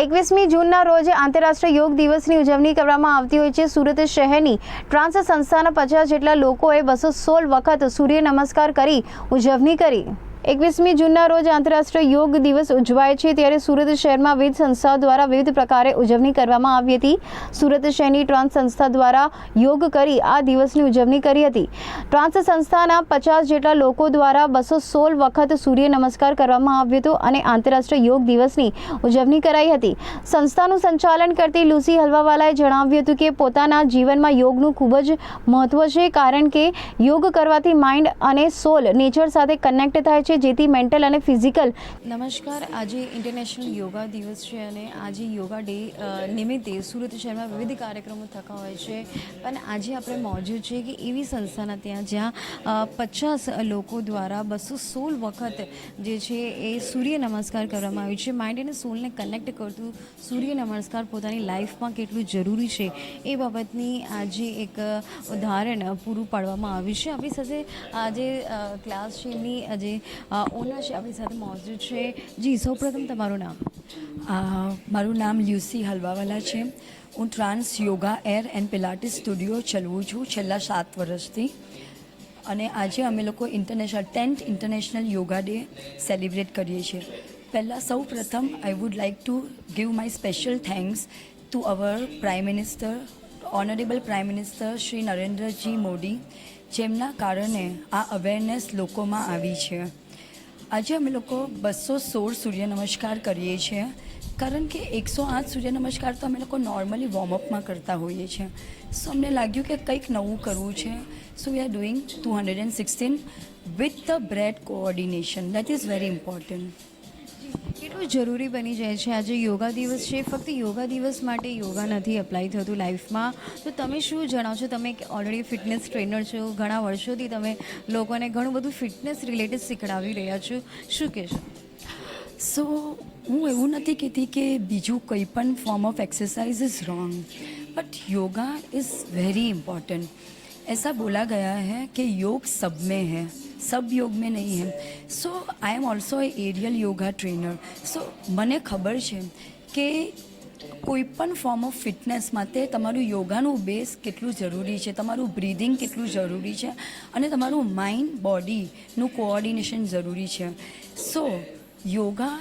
એકવીસમી જૂનના રોજ આંતરરાષ્ટ્રીય યોગ દિવસની ઉજવણી કરવામાં આવતી હોય છે. સુરત શહેરની ટ્રાન્સ સંસ્થાના પચાસ જેટલા લોકોએ બસો સોળ વખત સૂર્ય નમસ્કાર કરી ઉજવણી કરી. એકવીસમી જૂનના રોજ આંતરરાષ્ટ્રીય યોગ દિવસ ઉજવાય છે ત્યારે સુરત શહેરમાં વિવિધ સંસ્થાઓ દ્વારા વિવિધ પ્રકારે ઉજવણી કરવામાં આવી હતી. સુરત શહેરની ટ્રાન્સ સંસ્થા દ્વારા યોગ કરી આ દિવસની ઉજવણી કરી હતી. ટ્રાન્સ સંસ્થાના પચાસ જેટલા લોકો દ્વારા બસો સોળ વખત સૂર્ય નમસ્કાર કરવામાં આવ્યો હતો અને આંતરરાષ્ટ્રીય યોગ દિવસની ઉજવણી કરાઈ હતી. સંસ્થાનું સંચાલન કરતી લુસી હલવાવાલાએ જણાવ્યું હતું કે પોતાના જીવનમાં યોગનું ખૂબ જ મહત્વ છે, કારણ કે યોગ કરવાથી માઇન્ડ અને સોલ, નેચર સાથે કનેક્ટ થાય છે. જેથી મેન્ટલ અને ફિઝિકલ નમસ્કાર. આજે ઇન્ટરનેશનલ યોગા દિવસ છે અને આજે યોગા ડે નિમિત્તે સુરત શહેરમાં વિવિધ કાર્યક્રમો થતા હોય છે. પણ આજે આપણે મોજૂદ છે કે એવી સંસ્થાના ત્યાં જ્યાં પચાસ લોકો દ્વારા બસો સોળ વખત જે છે એ સૂર્ય નમસ્કાર કરવામાં આવ્યું છે. માઇન્ડ અને સોલને કનેક્ટ કરતું સૂર્ય નમસ્કાર પોતાની લાઈફમાં કેટલું જરૂરી છે એ બાબતની આજે એક ઉદાહરણ પૂરું પાડવામાં આવ્યું છે. આપણી સાથે આજે ક્લાસ છે એમની આજે ઓનર છે આપણી સાથે મોજૂદ છે. જી, સૌપ્રથમ તમારું નામ? મારું નામ લ્યુસી હલવાવાલા છે. હું trans yoga air and Pilates studio ચલાવું છું છેલ્લા સાત વર્ષથી. અને આજે અમે લોકો international tenth international yoga day celebrate કરીએ છીએ. પહેલાં સૌ પ્રથમ I would like to give my special thanks to our prime minister honourable prime minister Shri Narendraji Modi, જેમના કારણે આ અવેરનેસ લોકોમાં આવી છે. આજે અમે લોકો બસો સોળ સૂર્ય નમસ્કાર કરીએ છીએ. કારણ કે એકસો આઠ સૂર્ય નમસ્કાર તો અમે લોકો નોર્મલી વોર્મઅપમાં કરતા હોઈએ છીએ. સો અમને લાગ્યું કે કંઈક નવું કરવું છે. So we are doing two hundred and sixteen with the breath coordination that is very important કેટલું જરૂરી બની જાય છે? આજે યોગા દિવસ છે, ફક્ત યોગા દિવસ માટે યોગા નથી એપ્લાય થતું લાઈફમાં તો તમે શું જણાવશો તમે ઓલરેડી ફિટનેસ ટ્રેનર છો, ઘણા વર્ષોથી તમે લોકોને ઘણું બધું ફિટનેસ રિલેટેડ શીખડાવી રહ્યા છો. શું કહેશો? સો હું એવું નથી કહેતી કે બીજું કંઈ પણ form of exercise is wrong but yoga is very important ऐसा बोला गया है कि योग सब में है सब योग में नहीं है so I am also a aerial yoga trainer so મને ખબર છે કે કોઈ પણ ફોર્મ ઓફ ફિટનેસ માટે તમારું યોગાનું બેઝ કેટલું જરૂરી છે તમારું બ્રીધિંગ કેટલું જરૂરી છે અને તમારું માઇન્ડ બોડીનું કોઓર્ડિનેશન જરૂરી છે સો યોગા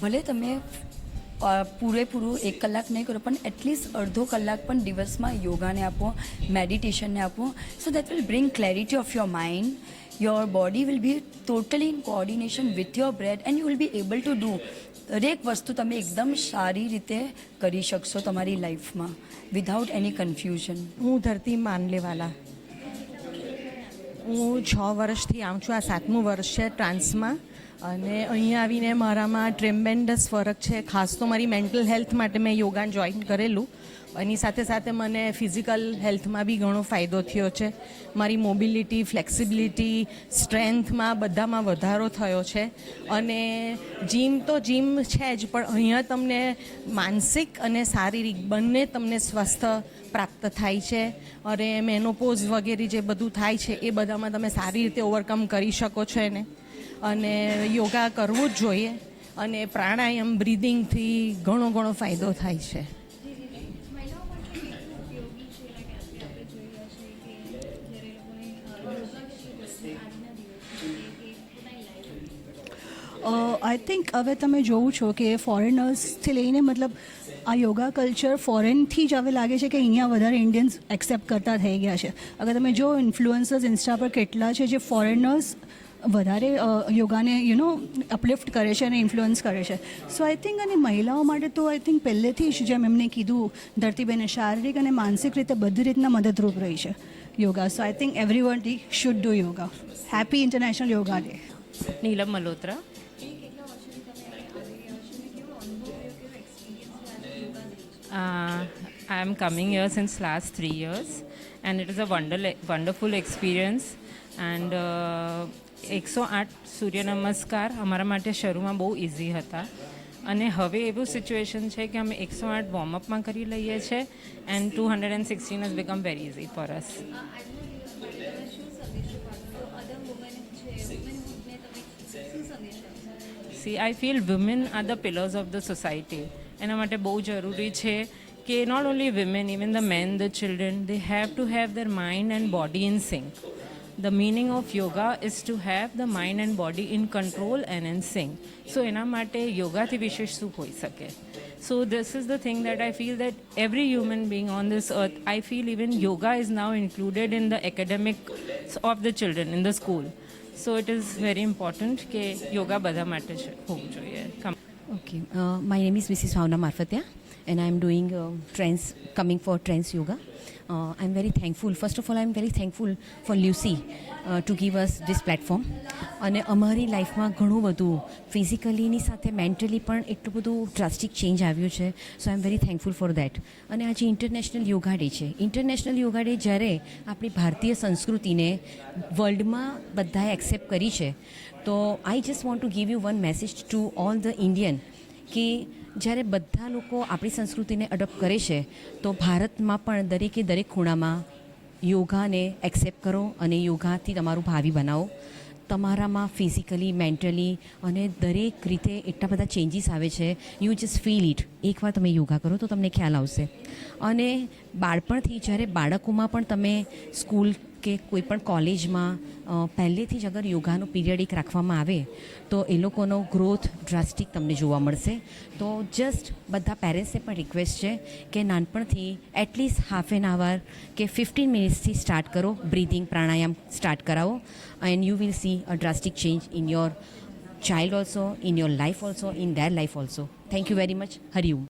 ભલે તમે અ, પૂરેપૂરું એક કલાક નહીં કરો, પણ એટલીસ્ટ અડધો કલાક પણ દિવસમાં યોગાને આપો, મેડિટેશનને આપો so that will bring clarity of your mind your body will be totally in coordination with your breath and you will be able to do દરેક વસ્તુ તમે એકદમ સારી રીતે કરી શકશો તમારી લાઈફમાં વિધાઉટ એની કન્ફ્યુઝન હું ધરતી માનલેવાલા. હું છ વર્ષથી આવું છું. આ સાતમું વર્ષ છે ટ્રાન્સમાં. અને અહીંયા આવીને મારામાં ટ્રેમ્બેન્ડસ ફરક છે. ખાસ તો મારી મેન્ટલ હેલ્થ માટે મેં યોગા જોઈન કરેલું. એની સાથે સાથે મને ફિઝિકલ હેલ્થમાં બી ઘણો ફાયદો થયો છે. મારી મોબિલિટી, ફ્લેક્સિબિલિટી, સ્ટ્રેન્થમાં બધામાં વધારો થયો છે. અને જીમ તો જીમ છે જ, પણ અહીંયા તમને માનસિક અને શારીરિક બંને તમને સ્વસ્થ પ્રાપ્ત થાય છે. અને મેનોપોઝ વગેરે જે બધું થાય છે, એ બધામાં તમે સારી રીતે ઓવરકમ કરી શકો છો એને. અને યોગા કરવું જ જોઈએ. અને પ્રાણાયામ બ્રિધિંગથી ઘણો ઘણો ફાયદો થાય છે. આઈ થિંક હવે તમે જોવું છો કે ફોરેનર્સથી લઈને મતલબ આ યોગા કલ્ચર ફોરેનથી જ હવે લાગે છે કે અહીંયા વધારે ઇન્ડિયન્સ એક્સેપ્ટ કરતા થઈ ગયા છે. અગર તમે જો ઇન્ફ્લુઅન્સર્સ ઇન્સ્ટા પર કેટલા છે જે ફોરેનર્સ વધારે યોગાને યુ નો અપલિફ્ટ કરે છે અને ઇન્ફ્લુઅન્સ કરે છે. સો આઈ થિંક અને મહિલાઓ માટે તો આઈ થિંક પહેલેથી જ જેમ એમને કીધું, ધરતીબેને શારીરિક અને માનસિક રીતે બધી રીતના મદદરૂપ રહી છે yoga so I think everyone should do yoga happy international yoga day Neelam Malhotra. Uh, I am coming here since last three years, and it is a wonder- wonderful experience. And uh, એકસો આઠ સૂર્ય નમસ્કાર અમારા માટે શરૂમાં બહુ easy હતા અને હવે એવું સિચ્યુએશન છે કે અમે એકસો આઠ વોર્મઅપમાં કરી લઈએ છીએ and two hundred and sixteen is become very easy for us See, I feel women are the pillars of the society. એના માટે બહુ જરૂરી છે કે not only women even the men the children they have to have their mind and body in sync the meaning of yoga is to have the mind and body in control and in sync so એના માટે યોગાથી વિશેષ શું હોઈ શકે so this is the thing that i feel that every human being on this earth i feel even yoga is now included in the academics of the children in the school so it is very important કે યોગા બધા માટે હોવું જોઈએ. Okay, uh, my name is Mrs. Bhavna Marfatia, and I'm doing uh, trans, coming for trans yoga. Uh, I'm very thankful. First of all, I'm very thankful for Lucy uh, to give us this platform. અને અમારી લાઈફમાં ઘણું બધું ફિઝિકલીની સાથે mentally પણ એટલું બધું drastic change આવ્યું છે so I am very thankful for that અને આજે ઇન્ટરનેશનલ યોગા ડે છે ઇન્ટરનેશનલ યોગા ડે જ્યારે આપણી ભારતીય સંસ્કૃતિને વર્લ્ડમાં બધાએ એક્સેપ્ટ કરી છે તો I just want to give you one message to all the Indian કે જ્યારે બધા લોકો આપણી સંસ્કૃતિને અડપ્ટ કરે છે, તો ભારતમાં પણ દરેકે દરેક ખૂણામાં યોગાને એક્સેપ્ટ કરો અને યોગાથી તમારું ભાવિ બનાવો. તમારામાં ફિઝિકલી મેન્ટલી અને દરેક રીતે એટલા બધા ચેન્જીસ આવે છે. યુ જસ્ટ ફીલ ઇટ એકવાર તમે યોગા કરો તો તમને ખ્યાલ આવશે. અને બાળપણથી જ્યારે બાળકોમાં પણ તમે સ્કૂલ કે કોઈ પણ કોલેજમાં પહેલેથી જ અગર યોગાનો પીરિયડ એક રાખવામાં આવે, તો એ લોકોનો ગ્રોથ ડ્રાસ્ટિક તમને જોવા મળશે. તો જસ્ટ બધા પેરેન્ટ્સને પણ રિક્વેસ્ટ છે કે નાનપણથી એટલીસ્ટ હાફ એન આવર કે ફિફ્ટીન મિનિટ્સથી સ્ટાર્ટ કરો બ્રીધિંગ પ્રાણાયામ સ્ટાર્ટ કરાવો. And you will see a drastic change in your child also in your life also in their life also thank you very much Om.